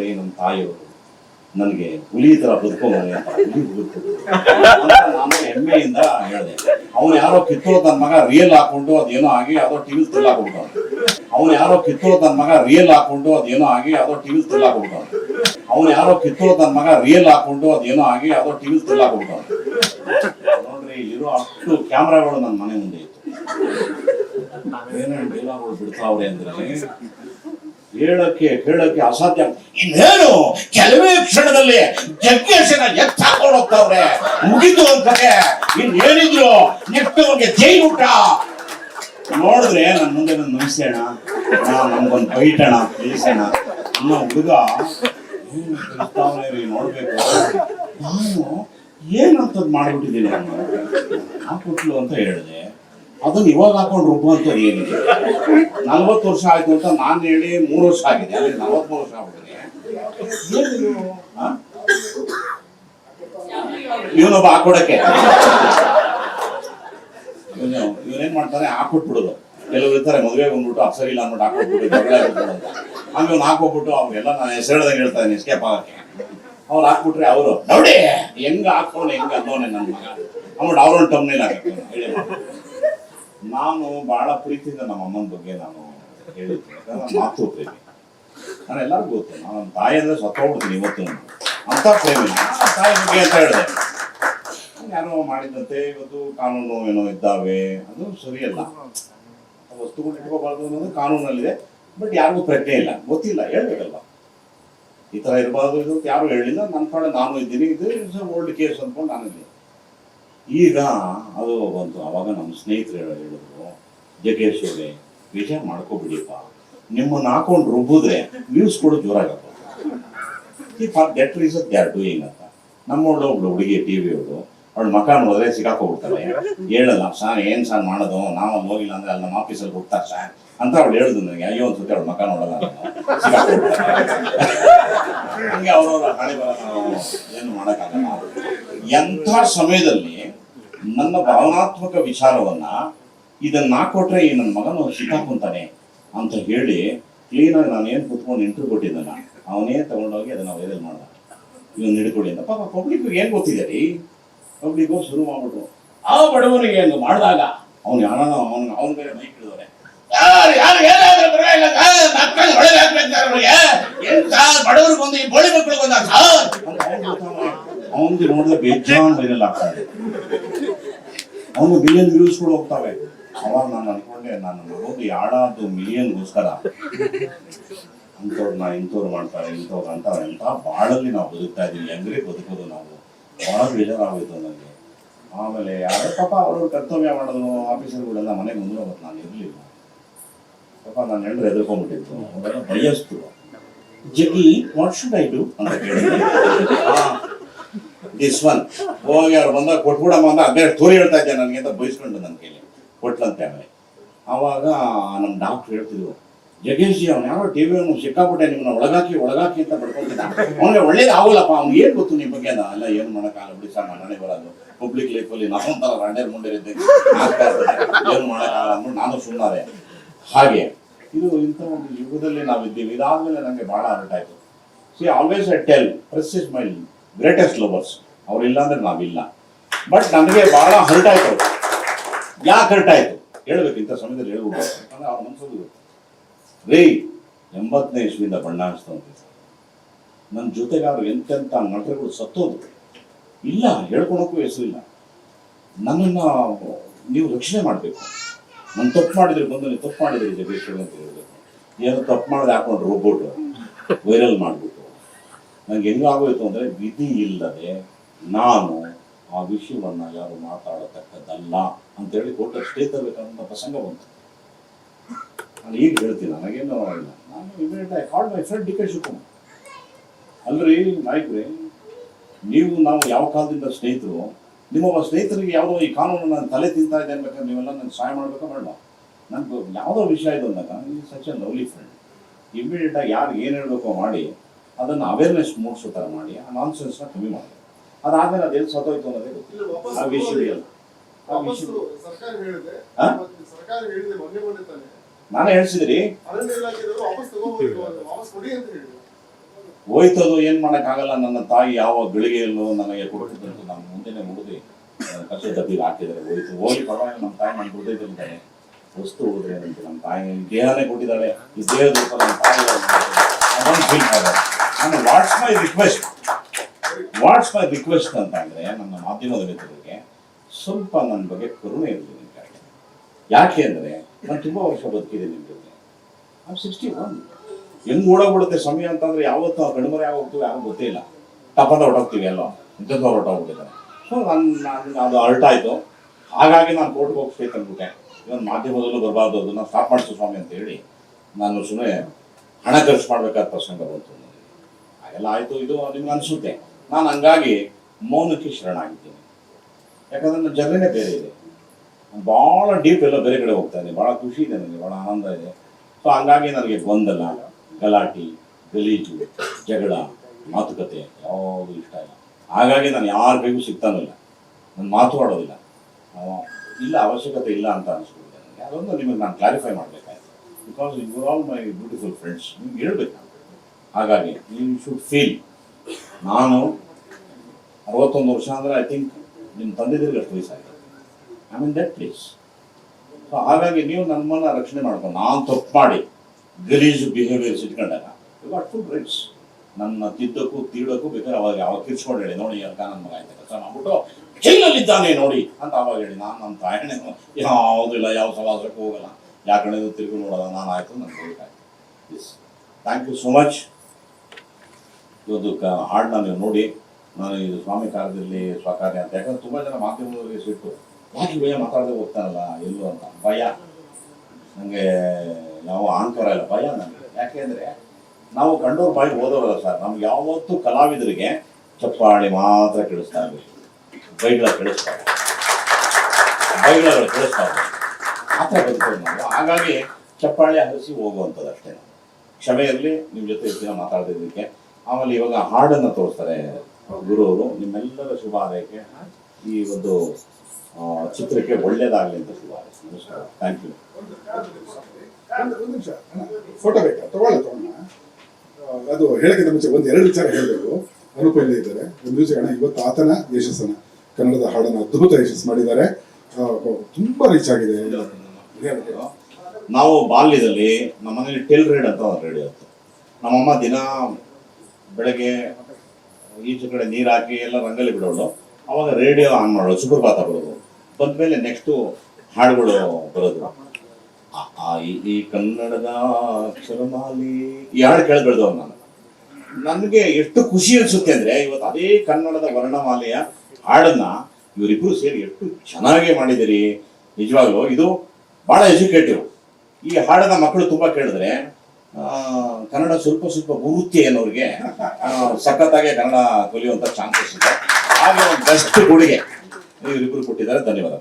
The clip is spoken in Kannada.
ನೋಡ್ರಿ ನಮ್ಮ ತಾಯಿಯವರು ನನಗೆ ಹುಲಿ ಬದುಕ್ತಿದ್ರು. ಅಂತ ನಾನು ಹೆಮ್ಮೆಯಿಂದ ಹೇಳಿದೆ. ಅವನು ಯಾರೋ ಕಿತ್ತೋ ತನ್ನ ಮಗ ರಿಯಲ್ ಹಾಕೊಂಡು ಅದೇನೋ ಆಗಿ ಯಾವ್ದೋ ಟಿವಿ ತಿಲ್ಲಾಕೊಂಡ್ಬಿಟ್ಟವನು ಅವನು ಯಾರೋ ಕಿತ್ತೋ ತನ್ನ ಮಗ ರಿಯಲ್ ಹಾಕೊಂಡು ಅದೇನೋ ಆಗಿ ಯಾವ್ದೋ ಟಿವಿ ತಿಲ್ಲಾಕೊಂಡ್ಬಿಟ್ಟವನು ಅವನು ಯಾರೋ ಕಿತ್ತೋ ತನ್ನ ಮಗ ರಿಯಲ್ ಹಾಕೊಂಡು ಅದೇನೋ ಆಗಿ ಯಾವ್ದೋ ಟಿವಿ ತಿಲ್ಲಾಕೊಂಡ್ಬಿಟ್ಟವನು ನೋಡ್ರಿ, ಇರೋ ಅಷ್ಟು ಕ್ಯಾಮ್ರಾಗಳು ನನ್ನ ಮನೆ ಮುಂದೆ ಇತ್ತು. ಏನೇನು ಡೈಲಾಗ್ಗಳು ಬಿಡ್ತಾವ್ರೆ ಅಂದ್ರೆ ಹೇಳಕ್ಕೆ ಹೇಳಕ್ಕೆ ಅಸಾಧ್ಯ ಇನ್ನೇನು, ಕೆಲವೇ ಕ್ಷಣದಲ್ಲಿ ಜಗ್ಗೇಶನ ಎತ್ತ ಹೋಗ್ತಾವ್ರೆ ಮುಗಿದು ಅಂತಾರೆ ಇನ್ನೇನಿದ್ರು ನೆಕ್ಸ್ಟ್ ಅವ್ರಿಗೆ ಜೈಲು ಊಟ. ನೋಡಿದ್ರೆ ನನ್ನ ಮುಂದೆ ನನ್ನ ನಮಸ್ತೆಣ ನಮ್ಗೊಂದು ಬೈಟಣ ಪ್ಲೀಸ್ ಅನ್ನ ಹುಡುಗ ನೋಡ್ಬೇಕು. ನಾನು ಏನಂತದ್ ಮಾಡ್ಬಿಟ್ಟಿದ್ದೀನಿ ನಾನು ಕೊಟ್ಲು ಅಂತ ಹೇಳಿದೆ. ಅದನ್ನ ಇವಾಗ ಹಾಕೊಂಡು ರುಬ್ಬುವಂತ ಏನಿದೆ ನಲ್ವತ್ತು ವರ್ಷ ಆಯ್ತು ಅಂತ ನಾನು ಹೇಳಿ ಮೂರು ವರ್ಷ ಆಗಿದೆ. ಅಲ್ಲಿ ನಲವತ್ಮೂರು ವರ್ಷ ಆಗ್ಬಿಟ್ಟಿದೆ? ಇವನೊಬ್ಬ ಹಾಕೊಡಕ್ಕೆ. ಇವನು ಇವನೇನ್ ಮಾಡ್ತಾನೆ? ಹಾಕೊಟ್ಬಿಡೋದು. ಕೆಲವ್ರು ಇರ್ತಾರೆ, ಮದುವೆ ಬಂದ್ಬಿಟ್ಟು ಅಪ್ಸರಿ ಇಲ್ಲ ಅಂದ್ಬಿಟ್ಟು ಹಾಕೊಟ್ಬಿಟ್ಟು ಜಗಳ ಹಂಗೆ ಅವ್ನು ಹಾಕೋಬಿಟ್ಟು ಅವ್ರಿಗೆಲ್ಲ ನಾನು ಹೆಸರಿಡ್ದಂಗೆ ಹೇಳ್ತಾನೆ ಎಸ್ಕೇಪ್ ಆಗಕ್ಕೆ. ಅವ್ರು ಹಾಕ್ಬಿಟ್ರೆ ಅವರು, ನೋಡಿ, ಹೆಂಗ ಹಾಕೊಂಡು ಹೆಂಗ ಅನ್ನೋನೆ ನನ್ನ ಮಗ ಅವ್ಬಿಟ್ಟು ಅವ್ರೊಂದು ಟಮ್ನೇಲಿ ಹಾಕಿ ಹೇಳಿ. ನಾನು ಬಹಳ ಪ್ರೀತಿಯಿಂದ ನಮ್ಮ ಅಮ್ಮನ ಬಗ್ಗೆ ನಾನು ಹೇಳಿದ್ದೆ. ಮಾತು ಪ್ರೇಮಿ ನಾನು ಎಲ್ಲರಿಗೂ ಗೊತ್ತು. ನಾನು ತಾಯಿ ಅಂದ್ರೆ ಸತ್ತೋಗ್ಬಿಡ್ತೀನಿ ಇವತ್ತು. ಅಂತ ಪ್ರೇಮಿ ತಾಯಿ ಬಗ್ಗೆ ಅಂತ ಹೇಳಿದೆ. ಯಾರೋ ಮಾಡಿದಂತೆ ಇವತ್ತು ಕಾನೂನು ಏನೋ ಇದ್ದಾವೆ. ಅದು ಸರಿಯಲ್ಲ. ವಸ್ತುಗಳು ಇಟ್ಕೋಬಾರ್ದು ಅನ್ನೋದು ಕಾನೂನಲ್ಲಿದೆ. ಬಟ್ ಯಾರಿಗೂ ಪ್ರಜ್ಞೆ ಇಲ್ಲ. ಗೊತ್ತಿಲ್ಲ. ಹೇಳ್ಬೇಕಲ್ಲ ಈ ಥರ ಇರಬಾರ್ದು ಇದು ಯಾರು ಹೇಳಿಲ್ಲ. ನನ್ನ ಕಡೆ ನಾನು ಇದ್ದೀನಿ. ಇದು ಓಲ್ಡ್ ಕೇಸ್ ಅಂದ್ಕೊಂಡು ನಾನು ಇದ್ದೀನಿ. ಈಗ ಅದು ಬಂತು. ಅವಾಗ ನಮ್ಮ ಸ್ನೇಹಿತರು ಹೇಳ- ಹೇಳಿದ್ರು ಜಗೇಶ್ ಅವರೇ ವಿಷಯ ಮಾಡ್ಕೊಬಿಡಿಪ್ಪ. ನಿಮ್ಮನ್ನ ಹಾಕೊಂಡು ರುಬ್ಬಿದ್ರೆ ವ್ಯೂಸ್ ಕೂಡ ಜೋರಾಗತ್ತೆ. ಈ for that reason they are doing ಅಂತ. ನಮ್ಮೊಳ್ಳು ಒಬ್ಳು ಹುಡುಗಿ ಟಿ ವಿ ಅವಳು. ಅವಳು ಮಕ ನೋಡಿದ್ರೆ ಸಿಕ್ಕಾಕೋಬಿಡ್ತಾಳೆ. ಹೇಳಲ್ಲ, ಸಾರ್, ಏನು ಸಾರ್ ಮಾಡೋದು? ನಾವು ಅಲ್ಲಿ ಹೋಗಿಲ್ಲ ಅಂದ್ರೆ ಅಲ್ಲಿ ನಮ್ಮ ಆಫೀಸಲ್ಲಿ ಹೋಗ್ತಾರೆ ಸಾರ್. ಅಂತ ಅವಳು ಹೇಳಿದ್ರು ನನಗೆ. ಅಯ್ಯೋ ಅನ್ಸುತ್ತೆ ಅವಳು ಮಕ ನೋಡಲ್ಲ ಹಂಗೆ ಅವ್ರವ್ರ ಬರ ಏನು ಮಾಡೋಕ್ಕಾಗಲ್ಲ. ಎಂಥ ಸಮಯದಲ್ಲಿ ನನ್ನ ಭಾವನಾತ್ಮಕ ವಿಚಾರವನ್ನ ಇದನ್ನ ಹಾಕೊಟ್ರೆ ಈ ನನ್ನ ಮಗನ ಸಿಕ್ಕಾಕೊಂತಾನೆ ಅಂತ ಹೇಳಿ ಕ್ಲೀನಾಗಿ ನಾನು ಏನು ಕುತ್ಕೊಂಡು ಇಂಟರ್ ಕೊಟ್ಟಿದ್ದಾನ ಅವನೇ ತಗೊಂಡೋಗಿ ಅದನ್ನ ವೈರಲ್ ಮಾಡ್ದ. ಇವನ್ ಹಿಡ್ಕೊಳ್ಳಿ ಅಂತ. ಪಾಪ ಪಬ್ಲಿಕ್ ಏನ್ ಗೊತ್ತಿದೆ ರೀ? ಪಬ್ಲಿಕ್ ಶುರು ಮಾಡ್ಬಿಟ್ರು. ಆ ಬಡವನಿಗೆ ಏನು ಮಾಡಿದಾಗ ಅವ್ನು ಯಾರು ಅವನ್ ಅವ್ನ ಬೇರೆ ಮೈಕ್ ಹಿಡಿದವ್ರೆ ಯಾರು ಯಾರು ಏನಾದ್ರೂ ಪರವಾಗಿಲ್ಲ ಸರ್, ಮಕ್ಕಳು ಹೊಳೆಗೆ ಹಾಕ್ಬೇಕು ಸರ್ ಅವ್ರಿಗೆ. ಏನ್ ಸರ್ ಬಡವರು ಬಂದು ಈ ಬೋಳಿ ಮಕ್ಕಳು ಬಂದ ಅವನಿಗೆ ನೋಡಿದ್ರೆ ಬೇಜಾನ್ ವೈರಲ್ ಆಗ್ತಾರೆ ಅವನು ಮಿಲಿಯನ್ ವ್ಯೂಸ್ ಕೂಡ ಹೋಗ್ತಾವೆ. ಅವಾಗ ನಾನು ಅನ್ಕೊಂಡೆ, ನಾನು ಮಗೋದು ಯಾಡಾದು ಮಿಲಿಯನ್ಗೋಸ್ಕರ ಅಂಥವ್ರನ್ನ ಇಂಥವ್ರು ಮಾಡ್ತಾರೆ, ಇಂಥವ್ರು ಅಂತಾರೆ ಅಂತ ಬಾಳಲ್ಲಿ ನಾವು ಬದುಕ್ತಾ ಇದೀವಿ. ಹೆಂಗ್ರೆ ಬದುಕೋದು ನಾವು? ಬಹಳ ಬೇಜಾರಾಗೋಯ್ತು ನನಗೆ ಆಮೇಲೆ ಯಾರೋ ಪಾಪ ಅವ್ರವ್ರ ಕರ್ತವ್ಯ ಮಾಡೋದು, ಆಫೀಸರ್ಗಳೆಲ್ಲ ಮನೆಗೆ ಮುಂದೆ ಹೋಗುತ್ತೆ ನಾನು ಇರಲಿಲ್ಲ. ಪಾಪ ನಾನು ಹೆಂಡ್ರು ಎದುರ್ಕೊಂಡ್ಬಿಟ್ಟಿತ್ತು ಅವರೆಲ್ಲ ಬಯಸ್ತು ಜಗಿ ವಾಟ್ ಶುಡ್ ಐ ಡು ಅಂತ ದಿಸ್ ಒನ್ ಹೋಗಿ ಅವ್ರು ಬಂದಾಗ ಕೊಟ್ಬಿಡಮ್ಮ ಅಂತ ಅದೇ ತೋರಿ ಹೇಳ್ತಾ ಇದ್ದೆ ನನಗೆ ಅಂತ ಬಯಸ್ಕೊಂಡು ನನ್ನ ಕೈಲಿ ಕೊಟ್ಲಂತೆ ಆಮೇಲೆ. ಆವಾಗ ನಮ್ಮ ಡಾಕ್ಟರ್ ಹೇಳ್ತಿದ್ರು, ಜಗೇಶ್ ಅವ್ನು ಯಾರೋ ಟಿ ವಿ ಅವನು ಸಿಕ್ಕಾಬಿಟ್ಟೆ ನಿಮ್ಮನ್ನ ಒಳಗಾಕಿ ಒಳಗಾಕಿ ಅಂತ ಬಿಡ್ಕೊಂಡಿದ್ದ ಅವನಿಗೆ ಒಳ್ಳೇದು ಆಗೋಲ್ಲಪ್ಪ ಅವ್ನು ಏನು ಗೊತ್ತು ನಿಮ್ಮ ಬಗ್ಗೆ ಅಲ್ಲ, ಏನು ಮಾಡೋಕ್ಕಾಗಲ್ಲ ಬಿಡಿ ಸರ್, ನಾನೇ ಬರೋದು. ಪಬ್ಲಿಕ್ ಲೈಫಲ್ಲಿ ನಾವೊಂಥರ ರಂಡೇರ್ ಮುಂಡೇರಿದ್ದೆ ಏನು ಮಾಡೋಕ್ಕಾಗಲ್ಲ ನಾನು ಸುಮ್ಮನೆ ಹಾಗೆ. ಇದು ಇಂಥ ಒಂದು ಯುಗದಲ್ಲಿ ನಾವಿದ್ದೀವಿ. ಇದಾದಮೇಲೆ ನನಗೆ ಭಾಳ ಹರ್ಟ್ ಆಯಿತು. See always I tell press is my greatest lovers ಅವ್ರಿಲ್ಲ ಅಂದ್ರೆ ನಾವಿಲ್ಲ. ಬಟ್ ನನಗೆ ಬಹಳ ಹರ್ಟ್ ಆಯ್ತು. ಯಾಕೆ ಹರ್ಟ್ ಆಯ್ತು? ಹೇಳ್ಬೇಕು, ಇಂಥ ಸಮಯದಲ್ಲಿ ಹೇಳ್ಬೋದು ಯಾಕಂದ್ರೆ ಅವ್ರ ಗೊತ್ತು. ರೀ, ಎಂಬತ್ತನೇ ಇಸ್ವಿಯಿಂದ ಬಣ್ಣ ನನ್ನ ಅವ್ರು ಎಂತೆಂಥ ನಟರುಗಳು ಸತ್ತೋದು ಇಲ್ಲ ಹೇಳ್ಕೊಳಕ್ಕೂ ಹೆಸರಿಲ್ಲ ನನ್ನನ್ನು ನೀವು ರಕ್ಷಣೆ ಮಾಡಬೇಕು. ನನ್ನ ತಪ್ಪು ಮಾಡಿದ್ರೆ ಬಂದು ನೀವು ತಪ್ಪು ಮಾಡಿದ್ರಿ ಜಗೇಶ್ವರ ಅಂತ ಹೇಳ್ಬೇಕು. ಏನೋ ತಪ್ಪು ಮಾಡಿದ್ರೆ ಹಾಕೊಂಡು ರೋಬೋಟ್ ವೈರಲ್ ಮಾಡಿಬಿಟ್ಟು. ನನಗೆ ಹೆಂಗಾಗೋಯ್ತು ಅಂದರೆ ವಿಧಿ ಇಲ್ಲದೆ ನಾನು ಆ ವಿಷಯವನ್ನು ಯಾರು ಮಾತಾಡತಕ್ಕದ್ದಲ್ಲ ಅಂತೇಳಿ ಕೋರ್ಟ್ ಸ್ಟೇ ತರಬೇಕನ್ನೋ ಪ್ರಸಂಗ ಬಂತು. ನಾನು ಈಗ ಹೇಳ್ತೀನಿ, ನನಗೇನು ಇಲ್ಲ ನಾನು immediate I call my friend D K Shivakumar. ಅಲ್ರಿ, ನಾಯ್ಕ್ರಿ, ನೀವು ನಾವು ಯಾವ ಕಾಲದಿಂದ ಸ್ನೇಹಿತರು ನಿಮ್ಮ ಸ್ನೇಹಿತರಿಗೆ ಯಾವುದೋ ಈ ಕಾನೂನು ನಾನು ತಲೆ ತಿಂತಾ ಇದೆ ಅನ್ಬೇಕಾದ್ರೆ ನೀವೆಲ್ಲ ನನಗೆ ಸಹಾಯ ಮಾಡಬೇಕಾ ಬೇಡ. ನನಗೆ ಯಾವುದೋ ವಿಷಯ ಇದು ಅಂದಾಗ, ಈ such a lovely friend. Immediate ಆಗಿ ಯಾರು ಏನು ಹೇಳಬೇಕೋ ಮಾಡಿ ಅದನ್ನು ಅವೇರ್ನೆಸ್ ಮೂಡಿಸೋ ಥರ ಮಾಡಿ ಆ ನಾನ್ಸೆನ್ಸ್ನ ಕಮ್ಮಿ ಮಾಡಿ ಅದಾದ್ಮೇಲೆ ಅದೇನು ಸತ್ತೋಯ್ತು ಅನ್ನೋದೇ ಗೊತ್ತಿಲ್ಲ. ಆ ವಿಷಯ ನಾನೇ ಹೇಳ್ಸಿದ್ರಿ. ಹೋಯ್ತದು ಏನ್ ಮಾಡಕ್ಕಾಗಲ್ಲ ನನ್ನ ತಾಯಿ ಯಾವ ಗಳಿಗೆಯಲ್ಲೂ ನನಗೆ ಕೊಡ್ತಿದ್ದಂತೂ ನಾನು ಮುಂದೆನೆ ಮುಗಿದು. ಕಚ್ಚೆ ಡಬ್ಬಿಗೆ ಹಾಕಿದರೆ ಹೋಯ್ತು ಹೋಗಿ ಪರವಾಗಿ ನಮ್ಮ ತಾಯಿ ನನ್ನ ಕೊಡ್ತಿದ್ದಂತಾನೆ ವಸ್ತು ಹೋದ್ರೆ ಅಂತ ನಮ್ಮ ತಾಯಿ ದೇಹನೇ ಕೊಟ್ಟಿದ್ದಾಳೆ. ಈ ದೇಹದ ರೂಪ ನಮ್ಮ ತಾಯಿ ಫೀಲ್ ನಾನು what's my request what's my request ಅಂತ ಅಂದ್ರೆ ನನ್ನ ಮಾಧ್ಯಮದ ಮಿತ್ರರಿಗೆ ಸ್ವಲ್ಪ ನನ್ನ ಬಗ್ಗೆ ಕರುಣೆ ಇರಲಿ ಕಡೆ ಯಾಕೆ ಅಂದರೆ ನಾನು ತುಂಬಾ ವರ್ಷ ಬದುಕಿದೆ ನಿಮ್ಮ ಜೊತೆ. ನಾನು ಸಿಕ್ಸ್ಟಿ ಒನ್ ಹೆಂಗ್ ಓಡೋಗ್ಬಿಡುತ್ತೆ ಸಮಯ ಅಂತಂದ್ರೆ ಯಾವತ್ತು ನಾವು ಕಣ್ಮರೆ ಹೋಗ್ತೀವಿ ಯಾರು ಗೊತ್ತೇ ಇಲ್ಲ. ತಪ್ಪಂದ ಹೊರಟೋಗ್ತೀವಿ ಎಲ್ಲೋ ಇಂಥದ್ದು ಹೊರಟೋಗ್ಬಿಟ್ಟಿದ್ದಾರೆ. ಸೊ ನಾನು ನಾನು ಅದು ಅರ್ಟ್ ಆಯ್ತು ಹಾಗಾಗಿ ನಾನು ಕೋರ್ಟ್ಗೆ ಹೋಗ್ಬೇಕು ಅಂದ್ಬಿಟ್ಟೆ ಇವನ್ ಮಾಧ್ಯಮದಲ್ಲೂ ಬರಬಾರ್ದು, ಅದನ್ನ ಸ್ಟಾಪ್ ಮಾಡಿಸು ಸ್ವಾಮಿ ಅಂತ ಹೇಳಿ ನಾನು ಸುಮ್ಮನೆ ಹಣ ಖರ್ಚು ಮಾಡ್ಬೇಕಾದ ಪ್ರಸಂಗ ಬಂತು. ನನಗೆ. ಆಯಿತು, ಇದು ನಿಮ್ಗೆ ಅನಿಸುತ್ತೆ. ನಾನು ಹಂಗಾಗಿ ಮೌನಕ್ಕೆ ಶರಣಾಗಿದ್ದೀನಿ. ಯಾಕಂದ್ರೆ ನನ್ನ ಜರ್ನಿನೇ ಬೇರೆ ಇದೆ. ನಾನು ಭಾಳ ಡೀಪ್ ಎಲ್ಲ ಬೇರೆ ಕಡೆ ಹೋಗ್ತಾ ಇದ್ದೀನಿ ಭಾಳ ಖುಷಿ ಇದೆ ನನಗೆ ಭಾಳ ಆನಂದ ಇದೆ. ಸೊ ಹಂಗಾಗಿ ನನಗೆ ಗೊಂದಲ, ಗಲಾಟೆ, ಗಲೀಜು, ಜಗಳ, ಮಾತುಕತೆ ಯಾವುದು ಇಷ್ಟ ಇಲ್ಲ. ಹಾಗಾಗಿ ನಾನು ಯಾರ ಬೇಗೂ ಸಿಗ್ತಾನಿಲ್ಲ ನಾನು ಮಾತು ಆಡೋದಿಲ್ಲ. ಇಲ್ಲ, ಅವಶ್ಯಕತೆ ಇಲ್ಲ ಅಂತ ಅನಿಸ್ಬಿಟ್ಟಿದೆ ನನಗೆ. ಅದೊಂದು ನಿಮಗೆ ನಾನು clarify ಮಾಡಬೇಕಾಯ್ತು. Because you are all my beautiful friends ನಿಮ್ಗೆ ಹೇಳ್ಬೇಕು ಹಾಗಾಗಿ ಯು ಶುಡ್ ಫೀಲ್ ನಾನು ಅರವತ್ತೊಂದು ವರ್ಷ ಅಂದರೆ ಐ ಥಿಂಕ್ ನಿಮ್ಮ ತಂದೆದಿರಿಗೆ ಅಷ್ಟು ವಯಸ್ಸಾಗಿದೆ I mean that place so ಹಾಗಾಗಿ ನೀವು ನಮ್ಮನ್ನ ರಕ್ಷಣೆ ಮಾಡ್ಕೊಂಡು, ನಾನು ತಪ್ಪು ಮಾಡಿ, ಗಲೀಜು ಬಿಹೇವಿಯರ್ಸ್ ಇಟ್ಕೊಂಡಾಗ ಯು ಗಾಟ್ ಫುಲ್ ರೈಟ್ಸ್ ನನ್ನ ತಿದ್ದಕ್ಕೂ ತೀಡಕ್ಕೂ ಬೇಕಾದ್ರೆ ಅವಾಗ ಅವಾಗ ತಿರ್ಸ್ಕೊಂಡು ಹೇಳಿ, ನೋಡಿ ಅಕ್ಕ ನನ್ನ ಮಗ ಆಯ್ತು ಕೆಲಸ ಮಾಡ್ಬಿಟ್ಟು ಜೈಲಲ್ಲಿದ್ದಾನೆ ನೋಡಿ ಅಂತ ಅವಾಗ ಹೇಳಿ, ನಾನು ನನ್ನ ತಾಯಣೆ ಯಾವುದಿಲ್ಲ ಯಾವ ಸವಾಸಕ್ಕೂ ಹೋಗಲ್ಲ. ಯಾಕಡೆ ತಿರುಗಿ ನೋಡೋಲ್ಲ ನಾನು ಆಯಿತು ನನ್ನ ಬೇಕಾಯ್ತು please thank you so much ಇವತ್ತು ಕ ಹಾಡನ್ನ ನೀವು ನೋಡಿ, ನಾನು ಇದು ಸ್ವಾಮಿ ಕಾರ್ಯದಲ್ಲಿ ಸ್ವಕಾರ್ಯ ಅಂತ. ಯಾಕಂದ್ರೆ ತುಂಬ ಜನ ಮಾಧ್ಯಮದವರಿಗೆ ಸಿಟ್ಟು. ಯಾಕೆ ಭಯ ಮಾತಾಡದೆ ಹೋಗ್ತಾನಲ್ಲ ಎಲ್ಲೂ ಅಂತ? ಭಯ. ನನಗೆ ನಾವು ಆಂಕರ ಇಲ್ಲ. ಭಯ ನನಗೆ ಯಾಕೆ ಅಂದರೆ ನಾವು ಕಂಡೋರು ಬಾಯಿ ಓದೋರಲ್ಲ ಸರ್. ನಮ್ಗೆ ಯಾವತ್ತೂ ಕಲಾವಿದರಿಗೆ ಚಪ್ಪಾಳಿ ಮಾತ್ರ ಕೇಳಿಸ್ತಾ ಇರಬೇಕು. ಬೈಗಳ ಕೇಳಿಸ್ತಾರೆ ಬೈಗಳ ಕೇಳಿಸ್ತಾ ಆ ಥರ ನಾವು. ಹಾಗಾಗಿ ಚಪ್ಪಾಳಿ ಹರಿಸಿ ಹೋಗುವಂಥದ್ದು ಅಷ್ಟೇ ಕ್ಷಮೆ ಇರಲಿ, ನಿಮ್ಮ ಜೊತೆ ಇರ್ತೀನ ಮಾತಾಡ್ತಿದ್ದಕ್ಕೆ. ಆಮೇಲೆ ಇವಾಗ ಹಾಡನ್ನು ತೋರಿಸ್ತಾರೆ ಗುರು ಅವರು ನಿಮ್ಮೆಲ್ಲರ ಶುಭ ಹಾರೈಕೆ ಈ ಒಂದು ಚಿತ್ರಕ್ಕೆ ಒಳ್ಳೇದಾಗಲಿ ಅಂತ ಶುಭ ಥ್ಯಾಂಕ್ ಯು ಫೋಟೋ ಬೇಕಾ? ತಗೊಳ್ಳಿ ತಗೊಳ್ಳೋಣ ಅದು ಹೇಳಕ್ಕಿಂತ ಮುಂಚೆ ಒಂದು ಎರಡು ವಿಚಾರ ಹೇಳಬೇಕು. ಅನುಪ ಇಲ್ಲೇ ಇದ್ದಾರೆ. ಒಂದು ನಿಮಿಷ ಅಣ್ಣ ಇವತ್ತು ಆತನ ಯಶಸ್ಸನ್ನ ಕನ್ನಡದ ಹಾಡನ್ನ ಅದ್ಭುತ ಯಶಸ್ಸು ಮಾಡಿದ್ದಾರೆ. ತುಂಬಾ ರೀಚ್ ಆಗಿದೆ. ನಾವು ಬಾಲ್ಯದಲ್ಲಿ ನಮ್ಮ ಮನೇಲಿ ಟೆಲ್ ರೇಡ್ ಅಂತ ಒಂದು ರೇಡಿಯೋ ಇತ್ತು. ನಮ್ಮಮ್ಮ ದಿನ ಬೆಳಗ್ಗೆ ಈಚೆ ಕಡೆ ನೀರು ಹಾಕಿ ಎಲ್ಲ ರಂಗಲ್ಲಿ ಬಿಡೋಳು ಅವಾಗ ರೇಡಿಯೋ ಆನ್ ಮಾಡೋದು, ಸುಪ್ರಭಾತ ಬರೋದು. ಬಂದ್ಮೇಲೆ ನೆಕ್ಸ್ಟು ಹಾಡುಗಳು ಬರೋದು. ಈ ಕನ್ನಡದ ಅಕ್ಷರಮಾಲಿ ಈ ಹಾಡು ಕೇಳಿ ನಾನು. ನನಗೆ ಎಷ್ಟು ಖುಷಿ ಅನ್ಸುತ್ತೆ ಅಂದ್ರೆ ಇವತ್ತು ಅದೇ ಕನ್ನಡದ ವರ್ಣಮಾಲೆಯ ಹಾಡನ್ನ ಇವರಿಬ್ರು ಸೇರಿ ಎಷ್ಟು ಚೆನ್ನಾಗಿ ಮಾಡಿದಿರಿ ನಿಜವಾಗ್ಲೂ ಇದು ಬಹಳ ಎಜುಕೇಟಿವ್ ಈ ಹಾಡನ್ನ ಮಕ್ಕಳು ತುಂಬಾ ಕೇಳಿದ್ರೆ ಕನ್ನಡ ಸ್ವಲ್ಪ ಸ್ವಲ್ಪ ಗುರುತಿ ಅನ್ನೋರಿಗೆ ಸಖತ್ತಾಗೆ ಕನ್ನಡ ಕಲಿಯುವಂತ ಚಾನ್ಸಸ್ ಇದೆ. ಹಾಗೆ ಒಂದು ಬೆಸ್ಟ್ ಕೊಡುಗೆ ಇವರಿಬ್ರು ಕೊಟ್ಟಿದ್ದಾರೆ. ಧನ್ಯವಾದ